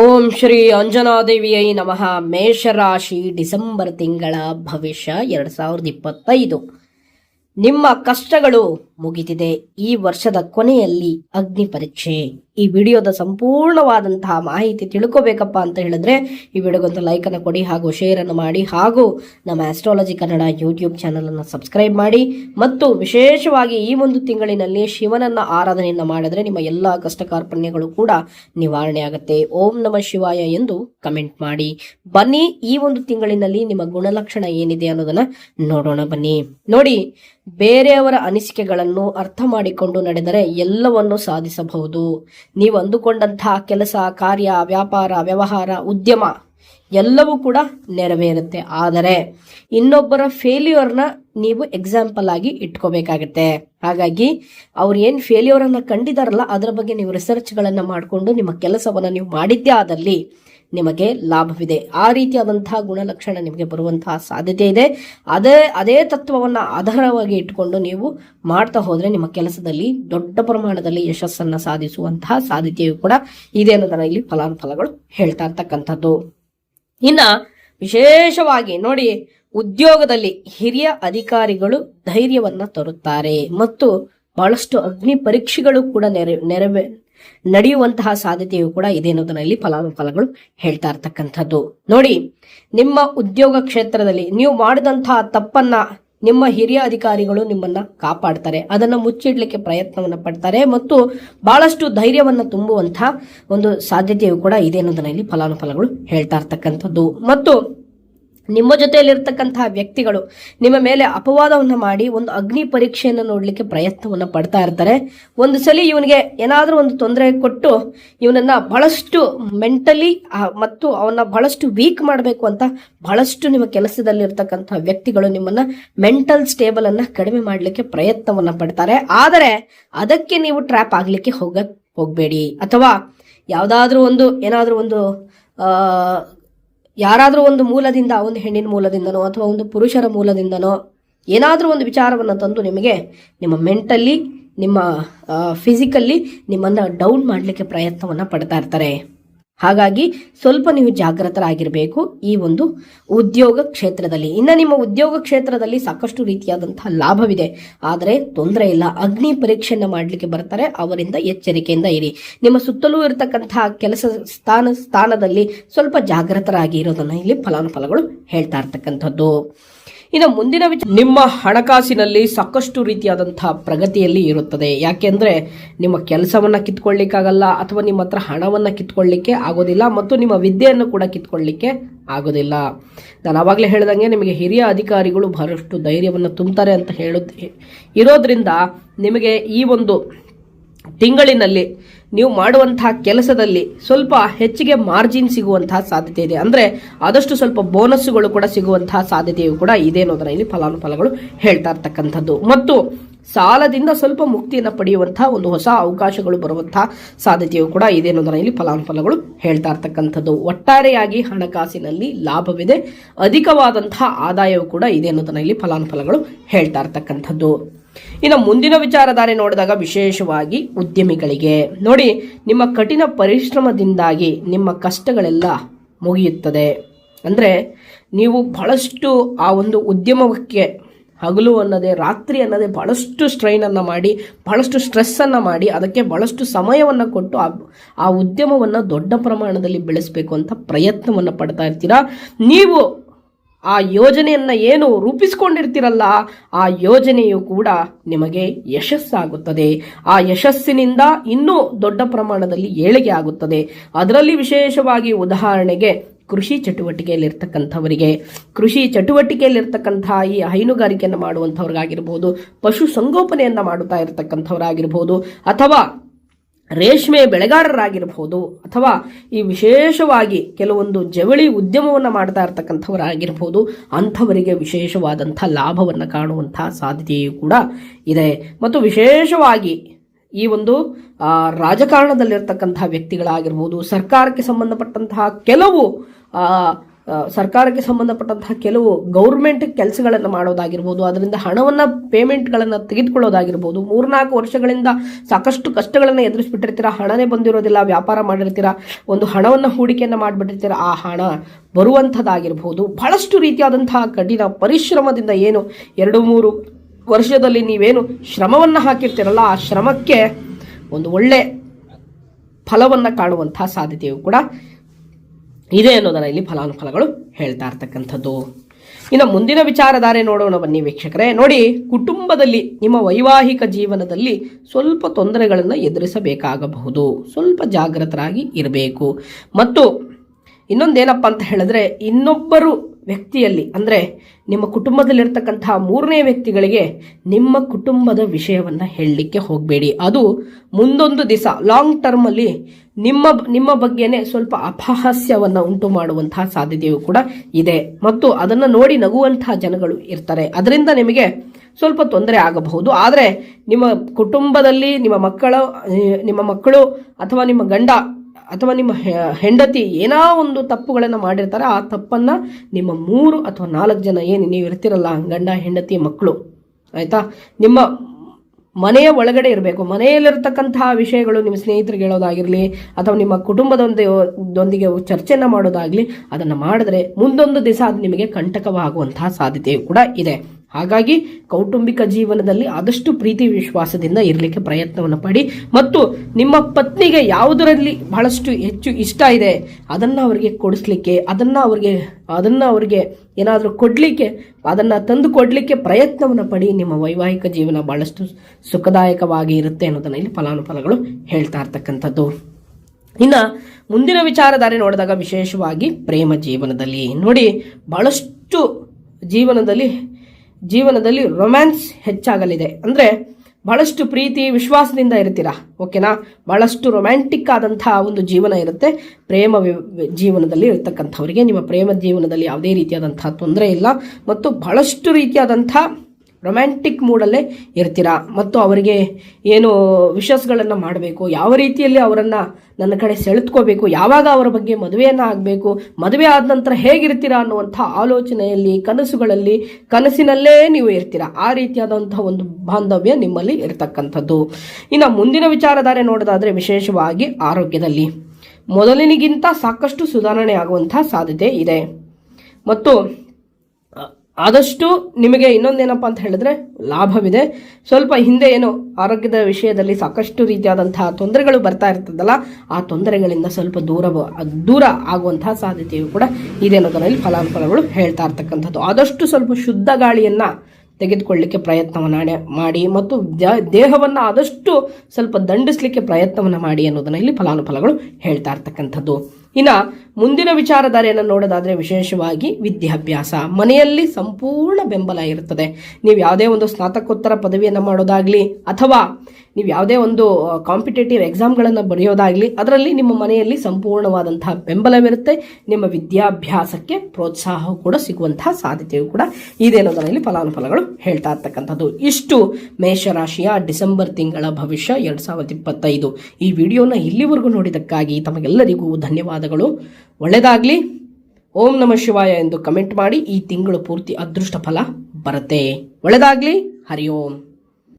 ಓಂ ಶ್ರೀ ಅಂಜನಾದೇವಿಯೈ ನಮಃ. ಮೇಷರಾಶಿ ಡಿಸೆಂಬರ್ ತಿಂಗಳ ಭವಿಷ್ಯ ಎರಡ್ ಸಾವಿರದ ಇಪ್ಪತ್ತೈದು. ನಿಮ್ಮ ಕಷ್ಟಗಳು ಮುಗಿದಿದೆ. ಈ ವರ್ಷದ ಕೊನೆಯಲ್ಲಿ ಅಗ್ನಿ ಪರೀಕ್ಷೆ. ಈ ವಿಡಿಯೋದ ಸಂಪೂರ್ಣವಾದಂತಹ ಮಾಹಿತಿ ತಿಳ್ಕೋಬೇಕಪ್ಪ ಅಂತ ಹೇಳಿದ್ರೆ ಈ ವಿಡಿಯೋಗೊಂದು ಲೈಕ್ ಅನ್ನು ಕೊಡಿ ಹಾಗೂ ಶೇರ್ ಅನ್ನು ಮಾಡಿ ಹಾಗೂ ನಮ್ಮ ಆಸ್ಟ್ರಾಲಜಿ ಕನ್ನಡ ಯೂಟ್ಯೂಬ್ ಚಾನಲನ್ನು ಸಬ್ಸ್ಕ್ರೈಬ್ ಮಾಡಿ ಮತ್ತು ವಿಶೇಷವಾಗಿ ಈ ಒಂದು ತಿಂಗಳಿನಲ್ಲಿ ಶಿವನನ್ನ ಆರಾಧನೆಯನ್ನು ಮಾಡಿದ್ರೆ ನಿಮ್ಮ ಎಲ್ಲ ಕಷ್ಟ ಕಾರ್ಪಣ್ಯಗಳು ಕೂಡ ನಿವಾರಣೆ ಆಗುತ್ತೆ. ಓಂ ನಮ ಶಿವಾಯ ಎಂದು ಕಮೆಂಟ್ ಮಾಡಿ. ಬನ್ನಿ ಈ ಒಂದು ತಿಂಗಳಿನಲ್ಲಿ ನಿಮ್ಮ ಗುಣಲಕ್ಷಣ ಏನಿದೆ ಅನ್ನೋದನ್ನ ನೋಡೋಣ ಬನ್ನಿ. ನೋಡಿ, ಬೇರೆಯವರ ಅನಿಸಿಕೆಗಳನ್ನು ಅರ್ಥ ಮಾಡಿಕೊಂಡು ನಡೆದರೆ ಎಲ್ಲವನ್ನು ಸಾಧಿಸಬಹುದು. ನೀವು ಅಂದುಕೊಂಡಂತಹ ಕೆಲಸ, ಕಾರ್ಯ, ವ್ಯಾಪಾರ, ವ್ಯವಹಾರ, ಉದ್ಯಮ ಎಲ್ಲವೂ ಕೂಡ ನೆರವೇರುತ್ತೆ. ಆದರೆ ಇನ್ನೊಬ್ಬರ ಫೇಲ್ಯೂರ್ನ ನೀವು ಎಕ್ಸಾಂಪಲ್ ಆಗಿ ಇಟ್ಕೋಬೇಕಾಗತ್ತೆ. ಹಾಗಾಗಿ ಅವ್ರು ಏನು ಫೇಲ್ಯೂರನ್ನು ಕಂಡಿದಾರಲ್ಲ, ಅದರ ಬಗ್ಗೆ ನೀವು ರಿಸರ್ಚ್ಗಳನ್ನು ಮಾಡಿಕೊಂಡು ನಿಮ್ಮ ಕೆಲಸವನ್ನು ನೀವು ಮಾಡಿದ್ದೇ ಆದಲ್ಲಿ ನಿಮಗೆ ಲಾಭವಿದೆ. ಆ ರೀತಿಯಾದಂತಹ ಗುಣಲಕ್ಷಣ ನಿಮಗೆ ಬರುವಂತಹ ಸಾಧ್ಯತೆ ಇದೆ. ಅದೇ ಅದೇ ತತ್ವವನ್ನು ಆಧಾರವಾಗಿ ಇಟ್ಟುಕೊಂಡು ನೀವು ಮಾಡ್ತಾ ಹೋದರೆ ನಿಮ್ಮ ಕೆಲಸದಲ್ಲಿ ದೊಡ್ಡ ಪ್ರಮಾಣದಲ್ಲಿ ಯಶಸ್ಸನ್ನ ಸಾಧಿಸುವಂತಹ ಸಾಧ್ಯತೆಯು ಕೂಡ ಇದೆ ಅನ್ನೋದನ್ನ ಇಲ್ಲಿ ಫಲಾನುಫಲಗಳು ಹೇಳ್ತಾ ಇರ್ತಕ್ಕಂಥದ್ದು. ಇನ್ನ ವಿಶೇಷವಾಗಿ ನೋಡಿ, ಉದ್ಯೋಗದಲ್ಲಿ ಹಿರಿಯ ಅಧಿಕಾರಿಗಳು ಧೈರ್ಯವನ್ನ ತರುತ್ತಾರೆ ಮತ್ತು ಬಹಳಷ್ಟು ಅಗ್ನಿ ಪರೀಕ್ಷೆಗಳು ಕೂಡ ನೆರೆ ನೆರವೇ ನಡೆಯುವಂತಹ ಸಾಧ್ಯತೆಯು ಕೂಡ ಇದೆ ಅನ್ನೋದನ್ನ ಇಲ್ಲಿ ಫಲಾನುಫಲಗಳು ಹೇಳ್ತಾ ಇರ್ತಕ್ಕಂಥದ್ದು. ನೋಡಿ, ನಿಮ್ಮ ಉದ್ಯೋಗ ಕ್ಷೇತ್ರದಲ್ಲಿ ನೀವು ಮಾಡಿದಂತಹ ತಪ್ಪನ್ನ ನಿಮ್ಮ ಹಿರಿಯ ಅಧಿಕಾರಿಗಳು ನಿಮ್ಮನ್ನ ಕಾಪಾಡ್ತಾರೆ. ಅದನ್ನ ಮುಚ್ಚಿಡ್ಲಿಕ್ಕೆ ಪ್ರಯತ್ನವನ್ನ ಪಡ್ತಾರೆ ಮತ್ತು ಬಹಳಷ್ಟು ಧೈರ್ಯವನ್ನ ತುಂಬುವಂತಹ ಒಂದು ಸಾಧ್ಯತೆಯು ಕೂಡ ಇದೆ ಅನ್ನೋದನ್ನ ಇಲ್ಲಿ ಫಲಾನುಫಲಗಳು ಹೇಳ್ತಾ ಇರ್ತಕ್ಕಂಥದ್ದು. ಮತ್ತು ನಿಮ್ಮ ಜೊತೆಯಲ್ಲಿರ್ತಕ್ಕಂತಹ ವ್ಯಕ್ತಿಗಳು ನಿಮ್ಮ ಮೇಲೆ ಅಪವಾದವನ್ನು ಮಾಡಿ ಒಂದು ಅಗ್ನಿ ಪರೀಕ್ಷೆಯನ್ನು ನೋಡಲಿಕ್ಕೆ ಪ್ರಯತ್ನವನ್ನು ಪಡ್ತಾ ಇರ್ತಾರೆ. ಒಂದು ಸಲ ಇವನಿಗೆ ಏನಾದರೂ ಒಂದು ತೊಂದರೆ ಕೊಟ್ಟು ಇವನನ್ನ ಬಹಳಷ್ಟು ಮೆಂಟಲಿ ಮತ್ತು ಅವನ್ನ ಬಹಳಷ್ಟು ವೀಕ್ ಮಾಡಬೇಕು ಅಂತ ಬಹಳಷ್ಟು ನಿಮ್ಮ ಕೆಲಸದಲ್ಲಿರ್ತಕ್ಕಂತಹ ವ್ಯಕ್ತಿಗಳು ನಿಮ್ಮನ್ನ ಮೆಂಟಲ್ ಸ್ಟೇಬಲ್ ಅನ್ನ ಕಡಿಮೆ ಮಾಡಲಿಕ್ಕೆ ಪ್ರಯತ್ನವನ್ನು ಪಡ್ತಾರೆ. ಆದರೆ ಅದಕ್ಕೆ ನೀವು ಟ್ರ್ಯಾಪ್ ಆಗ್ಲಿಕ್ಕೆ ಹೋಗ, ಹೋಗಬೇಡಿ. ಅಥವಾ ಯಾವುದಾದ್ರೂ ಒಂದು, ಏನಾದರೂ ಒಂದು ಯಾರಾದರೂ ಒಂದು ಮೂಲದಿಂದ ಒಂದು ಹೆಣ್ಣಿನ ಮೂಲದಿಂದನೋ ಅಥವಾ ಒಂದು ಪುರುಷರ ಮೂಲದಿಂದನೋ ಏನಾದರೂ ಒಂದು ವಿಚಾರವನ್ನು ತಂದು ನಿಮಗೆ ನಿಮ್ಮ ಮೆಂಟಲ್ಲಿ, ನಿಮ್ಮ ಫಿಸಿಕಲ್ಲಿ ನಿಮ್ಮನ್ನು ಡೌನ್ ಮಾಡಲಿಕ್ಕೆ ಪ್ರಯತ್ನವನ್ನು ಪಡ್ತಾ ಇರ್ತಾರೆ. ಹಾಗಾಗಿ ಸ್ವಲ್ಪ ನೀವು ಜಾಗೃತರಾಗಿರಬೇಕು ಈ ಒಂದು ಉದ್ಯೋಗ ಕ್ಷೇತ್ರದಲ್ಲಿ. ಇನ್ನು ನಿಮ್ಮ ಉದ್ಯೋಗ ಕ್ಷೇತ್ರದಲ್ಲಿ ಸಾಕಷ್ಟು ರೀತಿಯಾದಂತಹ ಲಾಭವಿದೆ. ಆದರೆ ತೊಂದರೆ ಇಲ್ಲ. ಅಗ್ನಿ ಪರೀಕ್ಷೆಯನ್ನ ಮಾಡಲಿಕ್ಕೆ ಬರ್ತಾರೆ. ಅವರಿಂದ ಎಚ್ಚರಿಕೆಯಿಂದ ಇರಿ. ನಿಮ್ಮ ಸುತ್ತಲೂ ಇರತಕ್ಕಂತಹ ಕೆಲಸ ಸ್ಥಾನ, ಸ್ಥಾನದಲ್ಲಿ ಸ್ವಲ್ಪ ಜಾಗೃತರಾಗಿ ಇರೋದನ್ನ ಇಲ್ಲಿ ಫಲಾನುಫಲಗಳು ಹೇಳ್ತಾ ಇರ್ತಕ್ಕಂಥದ್ದು. ಇನ್ನು ಮುಂದಿನ ವಿಚಾರ ನಿಮ್ಮ ಹಣಕಾಸಿನಲ್ಲಿ ಸಾಕಷ್ಟು ರೀತಿಯಾದಂತಹ ಪ್ರಗತಿಯಲ್ಲಿ ಇರುತ್ತದೆ. ಯಾಕೆಂದ್ರೆ ನಿಮ್ಮ ಕೆಲಸವನ್ನ ಕಿತ್ಕೊಳ್ಳಿಕ್ಕಾಗಲ್ಲ ಅಥವಾ ನಿಮ್ಮ ಹತ್ರ ಹಣವನ್ನ ಕಿತ್ಕೊಳ್ಳಿಕ್ಕೆ ಆಗೋದಿಲ್ಲ ಮತ್ತು ನಿಮ್ಮ ವಿದ್ಯೆಯನ್ನು ಕೂಡ ಕಿತ್ಕೊಳ್ಳಿಕ್ಕೆ ಆಗೋದಿಲ್ಲ. ನಾನು ಆವಾಗಲೇ ಹೇಳ್ದಂಗೆ ನಿಮಗೆ ಹಿರಿಯ ಅಧಿಕಾರಿಗಳು ಬಹಳಷ್ಟು ಧೈರ್ಯವನ್ನು ತುಂಬುತ್ತಾರೆ ಅಂತ ಹೇಳುತ್ತೆ. ಇರೋದ್ರಿಂದ ನಿಮಗೆ ಈ ಒಂದು ತಿಂಗಳಿನಲ್ಲಿ ನೀವು ಮಾಡುವಂತಹ ಕೆಲಸದಲ್ಲಿ ಸ್ವಲ್ಪ ಹೆಚ್ಚಿಗೆ ಮಾರ್ಜಿನ್ ಸಿಗುವಂತಹ ಸಾಧ್ಯತೆ ಇದೆ. ಅಂದ್ರೆ ಆದಷ್ಟು ಸ್ವಲ್ಪ ಬೋನಸ್ಸುಗಳು ಕೂಡ ಸಿಗುವಂತಹ ಸಾಧ್ಯತೆಯು ಕೂಡ ಇದೆ ಅನ್ನೋದನ್ನ ಇಲ್ಲಿ ಫಲಾನುಫಲಗಳು ಹೇಳ್ತಾ ಇರ್ತಕ್ಕಂಥದ್ದು. ಮತ್ತು ಸಾಲದಿಂದ ಸ್ವಲ್ಪ ಮುಕ್ತಿಯನ್ನು ಪಡೆಯುವಂತಹ ಒಂದು ಹೊಸ ಅವಕಾಶಗಳು ಬರುವಂತಹ ಸಾಧ್ಯತೆಯು ಕೂಡ ಇದೆ ಅನ್ನೋದನ್ನ ಇಲ್ಲಿ ಫಲಾನುಫಲಗಳು ಹೇಳ್ತಾ ಇರ್ತಕ್ಕಂಥದ್ದು. ಒಟ್ಟಾರೆಯಾಗಿ ಹಣಕಾಸಿನಲ್ಲಿ ಲಾಭವಿದೆ ಅಧಿಕವಾದಂತಹ ಆದಾಯವು ಕೂಡ ಇದೆ ಅನ್ನೋದನ್ನ ಇಲ್ಲಿ ಫಲಾನುಫಲಗಳು ಹೇಳ್ತಾ ಇರ್ತಕ್ಕಂಥದ್ದು. ಇನ್ನು ಮುಂದಿನ ವಿಚಾರಧಾರೆ ನೋಡಿದಾಗ ವಿಶೇಷವಾಗಿ ಉದ್ಯಮಿಗಳಿಗೆ. ನೋಡಿ, ನಿಮ್ಮ ಕಠಿಣ ಪರಿಶ್ರಮದಿಂದಾಗಿ ನಿಮ್ಮ ಕಷ್ಟಗಳೆಲ್ಲ ಮುಗಿಯುತ್ತದೆ. ಅಂದರೆ, ನೀವು ಬಹಳಷ್ಟು ಆ ಒಂದು ಉದ್ಯಮಕ್ಕೆ ಹಗಲು ಅನ್ನೋದೇ, ರಾತ್ರಿ ಅನ್ನೋದೇ ಬಹಳಷ್ಟು ಸ್ಟ್ರೈನನ್ನು ಮಾಡಿ, ಬಹಳಷ್ಟು ಸ್ಟ್ರೆಸ್ಸನ್ನು ಮಾಡಿ, ಅದಕ್ಕೆ ಬಹಳಷ್ಟು ಸಮಯವನ್ನು ಕೊಟ್ಟು ಆ ಆ ಉದ್ಯಮವನ್ನು ದೊಡ್ಡ ಪ್ರಮಾಣದಲ್ಲಿ ಬೆಳೆಸಬೇಕು ಅಂತ ಪ್ರಯತ್ನವನ್ನು ಪಡ್ತಾ ಇರ್ತೀರಾ? ನೀವು ಆ ಯೋಜನೆಯನ್ನು ಏನು ರೂಪಿಸಿಕೊಂಡಿರ್ತಿರಲ್ಲ, ಆ ಯೋಜನೆಯು ಕೂಡ ನಿಮಗೆ ಯಶಸ್ಸಾಗುತ್ತದೆ. ಆ ಯಶಸ್ಸಿನಿಂದ ಇನ್ನೂ ದೊಡ್ಡ ಪ್ರಮಾಣದಲ್ಲಿ ಏಳಿಗೆ ಆಗುತ್ತದೆ. ಅದರಲ್ಲಿ ವಿಶೇಷವಾಗಿ ಉದಾಹರಣೆಗೆ ಕೃಷಿ ಚಟುವಟಿಕೆಯಲ್ಲಿರ್ತಕ್ಕಂಥವರಿಗೆ. ಕೃಷಿ ಚಟುವಟಿಕೆಯಲ್ಲಿರ್ತಕ್ಕಂಥ ಈ ಹೈನುಗಾರಿಕೆಯನ್ನು ಮಾಡುವಂಥವ್ರಿಗಾಗಿರ್ಬೋದು, ಪಶು ಸಂಗೋಪನೆಯನ್ನು ಮಾಡುತ್ತಾ ಇರತಕ್ಕಂಥವ್ರಾಗಿರ್ಬೋದು, ಅಥವಾ ರೇಷ್ಮೆ ಬೆಳೆಗಾರರಾಗಿರಬಹುದು ಅಥವಾ ಈ ವಿಶೇಷವಾಗಿ ಕೆಲವೊಂದು ಜವಳಿ ಉದ್ಯಮವನ್ನು ಮಾಡ್ತಾ ಇರ್ತಕ್ಕಂಥವರಾಗಿರ್ಬೋದು, ಅಂಥವರಿಗೆ ವಿಶೇಷವಾದಂಥ ಲಾಭವನ್ನು ಕಾಣುವಂಥ ಸಾಧ್ಯತೆಯೂ ಕೂಡ ಇದೆ. ಮತ್ತು ವಿಶೇಷವಾಗಿ ಈ ಒಂದು ರಾಜಕಾರಣದಲ್ಲಿರ್ತಕ್ಕಂಥ ವ್ಯಕ್ತಿಗಳಾಗಿರ್ಬೋದು, ಸರ್ಕಾರಕ್ಕೆ ಸಂಬಂಧಪಟ್ಟಂತಹ ಕೆಲವು ಸರ್ಕಾರಕ್ಕೆ ಸಂಬಂಧಪಟ್ಟಂತಹ ಕೆಲವು ಗೌರ್ಮೆಂಟ್ ಕೆಲಸಗಳನ್ನು ಮಾಡೋದಾಗಿರ್ಬೋದು, ಅದರಿಂದ ಹಣವನ್ನು ಪೇಮೆಂಟ್ಗಳನ್ನು ತೆಗೆದುಕೊಳ್ಳೋದಾಗಿರ್ಬೋದು, ಮೂರ್ನಾಲ್ಕು ವರ್ಷಗಳಿಂದ ಸಾಕಷ್ಟು ಕಷ್ಟಗಳನ್ನು ಎದುರಿಸ್ಬಿಟ್ಟಿರ್ತೀರ, ಹಣನೇ ಬಂದಿರೋದಿಲ್ಲ, ವ್ಯಾಪಾರ ಮಾಡಿರ್ತೀರ, ಒಂದು ಹಣವನ್ನು ಹೂಡಿಕೆಯನ್ನು ಮಾಡಿಬಿಟ್ಟಿರ್ತೀರ, ಆ ಹಣ ಬರುವಂಥದ್ದಾಗಿರ್ಬೋದು. ಬಹಳಷ್ಟು ರೀತಿಯಾದಂತಹ ಕಠಿಣ ಪರಿಶ್ರಮದಿಂದ ಏನು ಎರಡು ಮೂರು ವರ್ಷದಲ್ಲಿ ನೀವೇನು ಶ್ರಮವನ್ನು ಹಾಕಿರ್ತೀರಲ್ಲ, ಆ ಶ್ರಮಕ್ಕೆ ಒಂದು ಒಳ್ಳೆ ಫಲವನ್ನು ಕಾಣುವಂತಹ ಸಾಧ್ಯತೆಯು ಕೂಡ ಇದೆ ಅನ್ನೋದನ್ನು ಇಲ್ಲಿ ಫಲಾನುಫಲಗಳು ಹೇಳ್ತಾ ಇರ್ತಕ್ಕಂಥದ್ದು. ಇನ್ನು ಮುಂದಿನ ವಿಚಾರಧಾರೆ ನೋಡೋಣ ಬನ್ನಿ ವೀಕ್ಷಕರೇ. ನೋಡಿ, ಕುಟುಂಬದಲ್ಲಿ, ನಿಮ್ಮ ವೈವಾಹಿಕ ಜೀವನದಲ್ಲಿ ಸ್ವಲ್ಪ ತೊಂದರೆಗಳನ್ನು ಎದುರಿಸಬೇಕಾಗಬಹುದು. ಸ್ವಲ್ಪ ಜಾಗೃತರಾಗಿ ಇರಬೇಕು. ಮತ್ತು ಇನ್ನೊಂದೇನಪ್ಪ ಅಂತ ಹೇಳಿದ್ರೆ, ಇನ್ನೊಬ್ಬರು ವ್ಯಕ್ತಿಯಲ್ಲಿ, ಅಂದರೆ ನಿಮ್ಮ ಕುಟುಂಬದಲ್ಲಿರ್ತಕ್ಕಂತಹ ಮೂರನೇ ವ್ಯಕ್ತಿಗಳಿಗೆ ನಿಮ್ಮ ಕುಟುಂಬದ ವಿಷಯವನ್ನು ಹೇಳಲಿಕ್ಕೆ ಹೋಗಬೇಡಿ. ಅದು ಮುಂದೊಂದು ದಿವಸ ಲಾಂಗ್ ಟರ್ಮಲ್ಲಿ ನಿಮ್ಮ ನಿಮ್ಮ ಬಗ್ಗೆನೇ ಸ್ವಲ್ಪ ಅಪಹಾಸ್ಯವನ್ನು ಉಂಟು ಮಾಡುವಂತಹ ಸಾಧ್ಯತೆಯು ಕೂಡ ಇದೆ. ಮತ್ತು ಅದನ್ನು ನೋಡಿ ನಗುವಂತಹ ಜನಗಳು ಇರ್ತಾರೆ. ಅದರಿಂದ ನಿಮಗೆ ಸ್ವಲ್ಪ ತೊಂದರೆ ಆಗಬಹುದು. ಆದರೆ ನಿಮ್ಮ ಕುಟುಂಬದಲ್ಲಿ ನಿಮ್ಮ ಮಕ್ಕಳ, ನಿಮ್ಮ ಮಕ್ಕಳು ಅಥವಾ ನಿಮ್ಮ ಗಂಡ ಅಥವಾ ನಿಮ್ಮ ಹೆಂಡತಿ ಏನೋ ಒಂದು ತಪ್ಪುಗಳನ್ನು ಮಾಡಿರ್ತಾರೆ, ಆ ತಪ್ಪನ್ನು ನಿಮ್ಮ ಮೂರು ಅಥವಾ ನಾಲ್ಕು ಜನ ಏನು ನೀವು ಇರ್ತಿರಲ್ಲ, ಗಂಡ, ಹೆಂಡತಿ ಮಕ್ಕಳು ಆಯಿತಾ? ನಿಮ್ಮ ಮನೆಯ ಒಳಗಡೆ ಇರಬೇಕು. ಮನೆಯಲ್ಲಿರ್ತಕ್ಕಂತಹ ವಿಷಯಗಳು ನಿಮ್ಮ ಸ್ನೇಹಿತರಿಗೆ ಹೇಳೋದಾಗಿರಲಿ, ಅಥವಾ ನಿಮ್ಮ ಕುಟುಂಬದೊಂದಿಗೆ ಚರ್ಚೆಯನ್ನು ಮಾಡೋದಾಗಲಿ, ಅದನ್ನು ಮಾಡಿದ್ರೆ ಮುಂದೊಂದು ದಿವಸ ಅದು ನಿಮಗೆ ಕಂಟಕವಾಗುವಂತಹ ಸಾಧ್ಯತೆಯು ಕೂಡ ಇದೆ. ಹಾಗಾಗಿ ಕೌಟುಂಬಿಕ ಜೀವನದಲ್ಲಿ ಆದಷ್ಟು ಪ್ರೀತಿ ವಿಶ್ವಾಸದಿಂದ ಇರಲಿಕ್ಕೆ ಪ್ರಯತ್ನವನ್ನು ಪಡಿ ಮತ್ತು ನಿಮ್ಮ ಪತ್ನಿಗೆ ಯಾವುದರಲ್ಲಿ ಬಹಳಷ್ಟು ಹೆಚ್ಚು ಇಷ್ಟ ಇದೆ, ಅದನ್ನು ಅವರಿಗೆ ಕೊಡಿಸ್ಲಿಕ್ಕೆ, ಅದನ್ನು ಅವರಿಗೆ ಅದನ್ನು ಅವರಿಗೆ ಏನಾದರೂ ಕೊಡಲಿಕ್ಕೆ, ಅದನ್ನು ತಂದು ಕೊಡಲಿಕ್ಕೆ ಪ್ರಯತ್ನವನ್ನು ಪಡಿ, ನಿಮ್ಮ ವೈವಾಹಿಕ ಜೀವನ ಬಹಳಷ್ಟು ಸುಖದಾಯಕವಾಗಿ ಇರುತ್ತೆ ಅನ್ನೋದನ್ನು ಇಲ್ಲಿ ಫಲಾನುಫಲಗಳು ಹೇಳ್ತಾ ಇರ್ತಕ್ಕಂಥದ್ದು. ಇನ್ನು ಮುಂದಿನ ವಿಚಾರಧಾರೆ ನೋಡಿದಾಗ ವಿಶೇಷವಾಗಿ ಪ್ರೇಮ ಜೀವನದಲ್ಲಿ. ನೋಡಿ, ಬಹಳಷ್ಟು ಜೀವನದಲ್ಲಿ ಜೀವನದಲ್ಲಿ ರೊಮ್ಯಾನ್ಸ್ ಹೆಚ್ಚಾಗಲಿದೆ. ಅಂದರೆ ಬಹಳಷ್ಟು ಪ್ರೀತಿ, ವಿಶ್ವಾಸದಿಂದ ಇರ್ತೀರಾ ಓಕೆನಾ ಬಹಳಷ್ಟು ರೊಮ್ಯಾಂಟಿಕ್ ಆದಂತಹ ಒಂದು ಜೀವನ ಇರುತ್ತೆ. ಪ್ರೇಮ ಜೀವನದಲ್ಲಿ ಇರ್ತಕ್ಕಂಥವರಿಗೆ. ನಿಮ್ಮ ಪ್ರೇಮ ಜೀವನದಲ್ಲಿ ಯಾವುದೇ ರೀತಿಯಾದಂತಹ ತೊಂದರೆ ಇಲ್ಲ. ಮತ್ತು ಬಹಳಷ್ಟು ರೀತಿಯಾದಂಥ ರೊಮ್ಯಾಂಟಿಕ್ ಮೂಡಲ್ಲೇ ಇರ್ತೀರಾ? ಮತ್ತು ಅವರಿಗೆ ಏನು ವಿಶಸ್ಗಳನ್ನು ಮಾಡಬೇಕು? ಯಾವ ರೀತಿಯಲ್ಲಿ ಅವರನ್ನು ನನ್ನ ಕಡೆ ಸೆಳೆದುಕೋಬೇಕು? ಯಾವಾಗ ಅವರ ಬಗ್ಗೆ ಮದುವೆಯನ್ನು ಆಗಬೇಕು? ಮದುವೆ ಆದ ನಂತರ ಹೇಗಿರ್ತೀರಾ ಅನ್ನುವಂಥ ಆಲೋಚನೆಯಲ್ಲಿ, ಕನಸುಗಳಲ್ಲಿ, ಕನಸಿನಲ್ಲೇ ನೀವು ಇರ್ತೀರಾ? ಆ ರೀತಿಯಾದಂಥ ಒಂದು ಬಾಂಧವ್ಯ ನಿಮ್ಮಲ್ಲಿ ಇರತಕ್ಕಂಥದ್ದು. ಇನ್ನು ಮುಂದಿನ ವಿಚಾರಧಾರೆ ನೋಡೋದಾದರೆ ವಿಶೇಷವಾಗಿ ಆರೋಗ್ಯದಲ್ಲಿ. ಮೊದಲಿನಿಗಿಂತ ಸಾಕಷ್ಟು ಸುಧಾರಣೆ ಆಗುವಂಥ ಸಾಧ್ಯತೆ ಇದೆ. ಮತ್ತು ಆದಷ್ಟು ನಿಮಗೆ ಇನ್ನೊಂದೇನಪ್ಪ ಅಂತ ಹೇಳಿದ್ರೆ ಲಾಭವಿದೆ. ಸ್ವಲ್ಪ ಹಿಂದೆ ಏನು ಆರೋಗ್ಯದ ವಿಷಯದಲ್ಲಿ ಸಾಕಷ್ಟು ರೀತಿಯಾದಂತಹ ತೊಂದರೆಗಳು ಬರ್ತಾ ಇರ್ತದಲ್ಲ, ಆ ತೊಂದರೆಗಳಿಂದ ಸ್ವಲ್ಪ ದೂರ ದೂರ ಆಗುವಂತಹ ಸಾಧ್ಯತೆಯು ಕೂಡ ಇದೆ ಅನ್ನೋದರಲ್ಲಿ ಫಲಾನುಫಲಗಳು ಹೇಳ್ತಾ ಇರ್ತಕ್ಕಂಥದ್ದು. ಆದಷ್ಟು ಸ್ವಲ್ಪ ಶುದ್ಧ ಗಾಳಿಯನ್ನ ತೆಗೆದುಕೊಳ್ಳಿಕ್ಕೆ ಪ್ರಯತ್ನವನ್ನು ಮಾಡಿ ಮತ್ತು ದೇಹವನ್ನು ಆದಷ್ಟು ಸ್ವಲ್ಪ ದಂಡಿಸಲಿಕ್ಕೆ ಪ್ರಯತ್ನವನ್ನು ಮಾಡಿ ಅನ್ನೋದನ್ನ ಇಲ್ಲಿ ಫಲಾನುಫಲಗಳು ಹೇಳ್ತಾ ಇರ್ತಕ್ಕಂಥದ್ದು. ಇನ್ನು ಮುಂದಿನ ವಿಚಾರಧಾರೆಯನ್ನು ನೋಡೋದಾದ್ರೆ ವಿಶೇಷವಾಗಿ ವಿದ್ಯಾಭ್ಯಾಸ. ಮನೆಯಲ್ಲಿ ಸಂಪೂರ್ಣ ಬೆಂಬಲ ಇರುತ್ತದೆ. ನೀವು ಯಾವುದೇ ಒಂದು ಸ್ನಾತಕೋತ್ತರ ಪದವಿಯನ್ನು ಮಾಡೋದಾಗ್ಲಿ ಅಥವಾ ನೀವು ಯಾವುದೇ ಒಂದು ಕಾಂಪಿಟೇಟಿವ್ ಎಕ್ಸಾಮ್ಗಳನ್ನು ಬರೆಯೋದಾಗಲಿ, ಅದರಲ್ಲಿ ನಿಮ್ಮ ಮನೆಯಲ್ಲಿ ಸಂಪೂರ್ಣವಾದಂತಹ ಬೆಂಬಲವಿರುತ್ತೆ. ನಿಮ್ಮ ವಿದ್ಯಾಭ್ಯಾಸಕ್ಕೆ ಪ್ರೋತ್ಸಾಹ ಕೂಡ ಸಿಗುವಂತಹ ಸಾಧ್ಯತೆಯು ಕೂಡ ಇದೆ ಅನ್ನೋದರಲ್ಲಿ ಫಲಾನುಫಲಗಳು ಹೇಳ್ತಾ ಇರ್ತಕ್ಕಂಥದ್ದು. ಇಷ್ಟು ಮೇಷರಾಶಿಯ ಡಿಸೆಂಬರ್ ತಿಂಗಳ ಭವಿಷ್ಯ ಎರಡ್ ಸಾವಿರದ ಇಪ್ಪತ್ತೈದು. ಈ ವಿಡಿಯೋನ ಇಲ್ಲಿವರೆಗೂ ನೋಡಿದ್ದಕ್ಕಾಗಿ ತಮಗೆಲ್ಲರಿಗೂ ಧನ್ಯವಾದಗಳು. ಒಳ್ಳೆಯದಾಗಲಿ ಓಂ ನಮ ಶಿವಾಯ ಎಂದು ಕಮೆಂಟ್ ಮಾಡಿ ಈ ತಿಂಗಳು ಪೂರ್ತಿ ಅದೃಷ್ಟ ಫಲ ಬರುತ್ತೆ. ಒಳ್ಳೆಯದಾಗಲಿ ಹರಿ ಓಂ.